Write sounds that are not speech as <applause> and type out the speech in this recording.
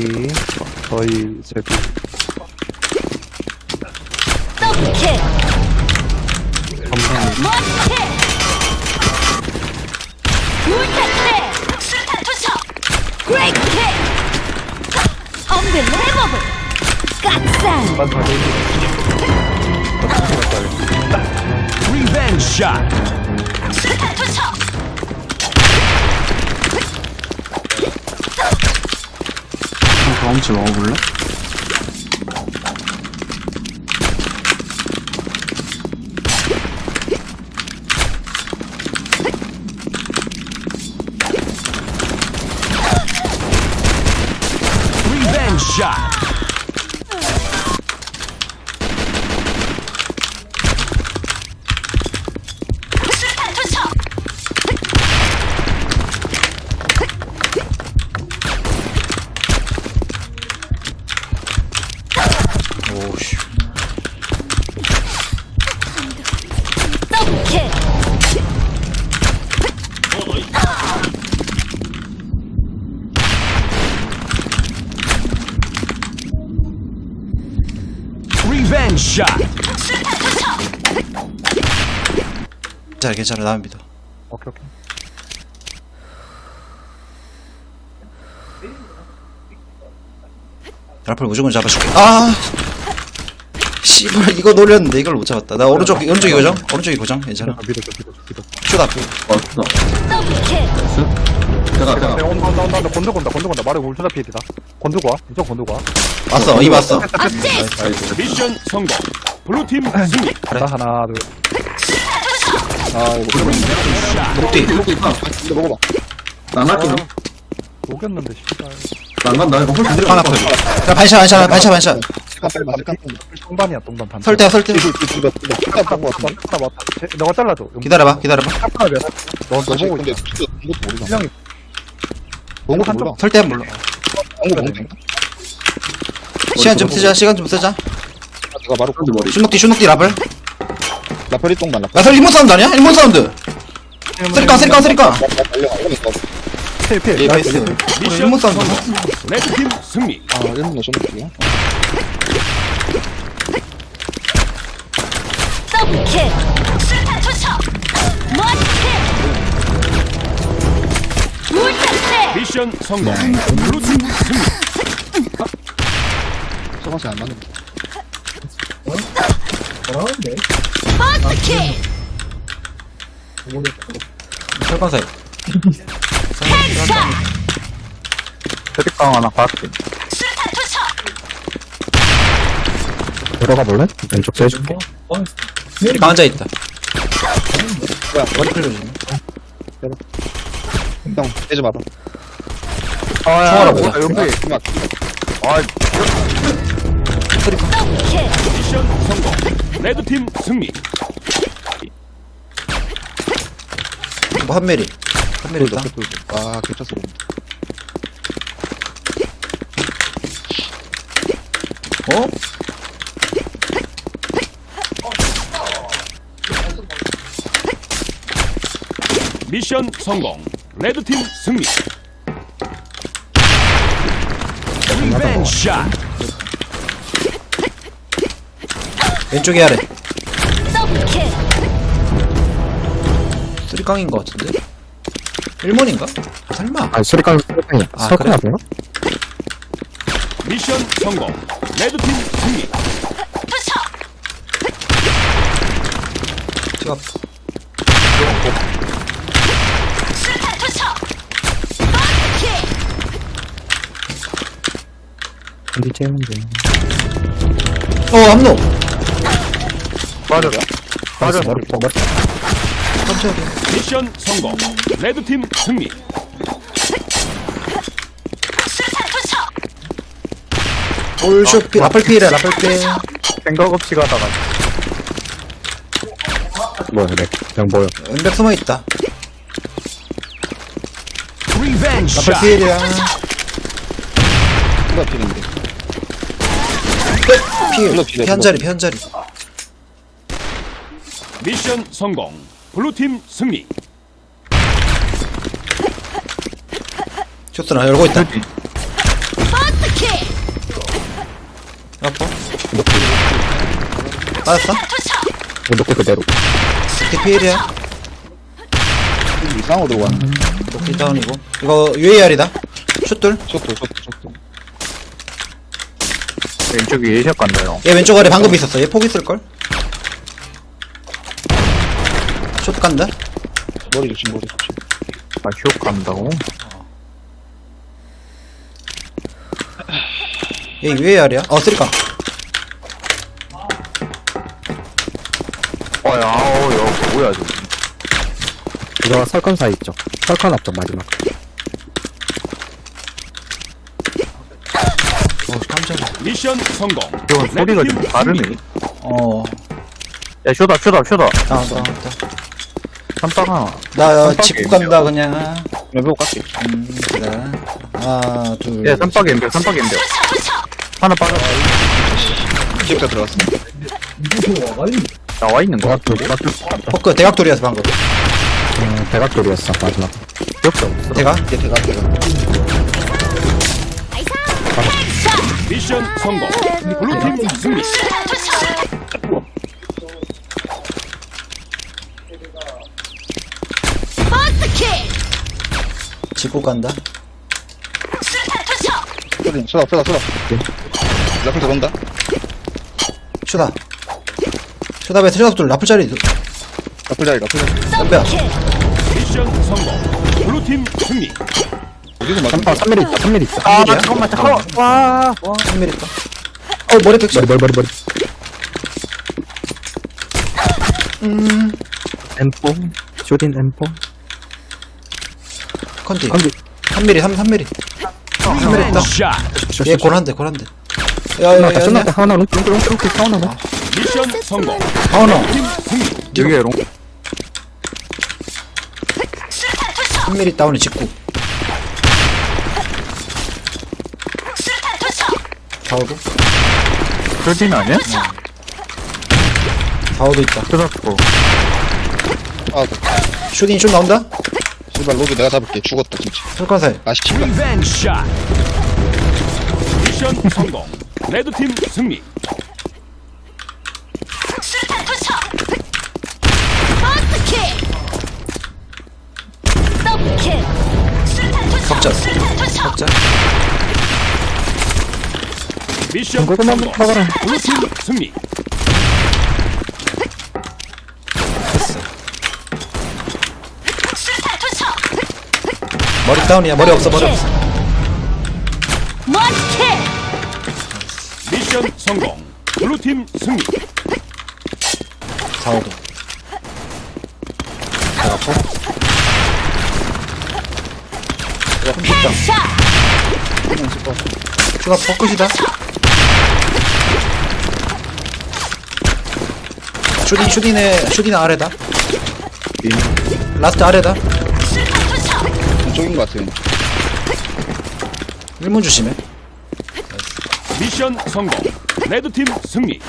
여기 저희 저기 더블킬 검사님 멋킬 울타테 수탄 투척 브레이크킥 언빌리버블 갓산 빤판이 Revenge shot. 수탄 투척 경험치 먹어볼래? 투척 괜찮아 괜찮아 나만 믿어 오케이 오케이. 라플 무조건 잡아줄게. 아 씨발 이거 노렸는데 이걸 못 잡았다. 나 오른쪽 오른쪽이 고정? 오른쪽이 고정? 괜찮아. 아, 믿어줘 믿어줘 믿어 슛 앞에 더블킬 내가 온다 온다 온다 온다. 건들고 온다 건들고 온다. 말해 울트라 피해다. 건들고 와 이쪽 건들고 와 왔어 이 왔어. 어시스트 미션 성공. 블루팀 승리. 가자 하나 둘. 목뒤 안 할게. 녹였는데 씨발. 안 간다. 이거 홀 하나 풀 야, 반샷 반샷 반샷 반샷 똥반이야 똥반 반 설대야 설대 너가 잘라줘 기다려봐 기다려봐 너, 너 보고 있어 실력이 너무 한쪽 설대 몰라 시간 좀 쓰자 시간 좀 쓰자 내가 바로 콘드 머리. 슈녹디 슈녹디 라플 나팔이 똥만 나. 야설 일본 사운드 아니야? 일본 사운드 쓰리까 쓰리까 쓰리까 필필 예 베이스 우리 일본 사운드 레드팀 승리. 아, 일본 너 좀. 투척. 미션 성공. 블루 팀 승리. 저것이 안 맞는. 버스킬 철관사이 헬샷 대택강 하나 갈게 수탄 투척. 들어가 볼래? 왼쪽 재줄게. 쓰 리까 앉아 있다 머리 풀려주네 형, 떼지 마봐. 아야 총알아, 뭐야? 여기 그만. 아 더블킬 미션 성공. 레드팀 승리. 뭐 한메리 한메리 있다 아, 괜찮어. 어? 미션 성공. 레드팀 승리. 리벤지 샷. 왼쪽에 아래 더블킬 쓰리깡인 것 같은데? 일본인가? 아, 설마 아 수리깡 수리깡이야 아, 그래? 뭐야? 미션 성공. 레드팀 승리. 투척 제가 어디 째면 돼. 어 암노 맞아. 맞아. 머리 머리. 천천히. 미션 성공. 레드팀 승리. 투척 볼쇼피 라플 피해라 라플 피해. 생각 없이 가다가. 뭐야 그래 그냥 뭐야? 왼벽 숨어 있다. 리벤지 라플 샷. 피해야. 누가 피는데? 피해, 피한 자리 피한 자리 미션 성공. 블루팀 승리. 쇼트나 열고 있다. 빠졌어? 투척. 녹기 그대로. DPL이야. 이상으로 들어왔네. 녹기 다운이고. 이거 UAR이다. 슛돌. 쇼트, 쇼트, 쇼트. 왼쪽에 예샷 간다요. 얘 왼쪽 아래 방금 있었어. 얘폭 있을걸? 슛 간다. 머리 조심, 머리 조심. 아, 휴 간다고? 얘 UAR이야. 어, 쓰리깡. 어, 야, 어, 야, 뭐야, 지금. 이거 설컨 사이 있죠? 설컨 앞쪽 마지막. 어, 깜짝이야. 미션 성공. 이건 소리가 좀 다르네. 어, 야, 쇼다, 쇼다, 쇼다. 다운, 다운. 삼빵 하나. 나 어, 깜빡이 짚고 간다, 그냥. 레벨 깎게. 음, 그래. 하나, 둘. 예, 엠벼, 삼빵 엠벼. 투척 투척. 하나 빠져. 기억자 들어갔어. 나와 있는 거 같아. 포크, 대각돌이었어, 방금. 음, 대각돌이었어, 마지막. 기억도 없어. 대각? 이게 대가, 대가. 샷. 미션 성공. 블루팀 승리. 짚고 간다. 쏘다, 쏘다, 쏘다. 라플 들어온다. 슈다. 슈다베 트리업돌 라플짜리. 라플 자리, 라플 자리. 덤벼. 미션 성공. 블루팀 승리. 삼빵 3mm 있다, 3mm 있다. 아, 잠깐만, 잠깐만. 와. 3mm 있다. 어, 머리 백샷. 머리, 머리, 머리, 머리. 음. 엠포. 쇼딘 엠포. 컨디. 컨디. 3mm, 3, 3mm. 3mm 있다. 샷. 얘 고란데, 고란데. 야, 야, 하나, 야, 롱, 롱, 롱, 롱, 하나, 롱. 미션 성공. 하나. 여기에 롱. 수류탄 투척. 3mm 다운이 직구. 수류탄 사오도. 쇼딘 아니야? 사오도 있다. 쇼다고. 아, 슈딘 슛 나온다? 씨발, 로드 내가 잡을게. 죽었다, 진짜. 아, 씨발. 리벤지 샷. 미션 <laughs> 성공. 레드 팀 승리. 수류탄 투척. 버스킥. 더블킥. 수류탄 투척. 격자. 수류탄 투척. 각자. 미션 성공. 먹어라. 블루팀 승리. 투척. 머리 다운이야. 머리 없어, 머리 없어. 원킥. 미션 성공. 블루팀 승리. 사오도. 샷. 슈가 포크시다. 슈딘, 슈딘의, 슈딘 아래다. 라스트 아래다. 수류탄 투척. 쪽인 것 같아요. 1문 조심해. 미션 성공. 레드팀 승리.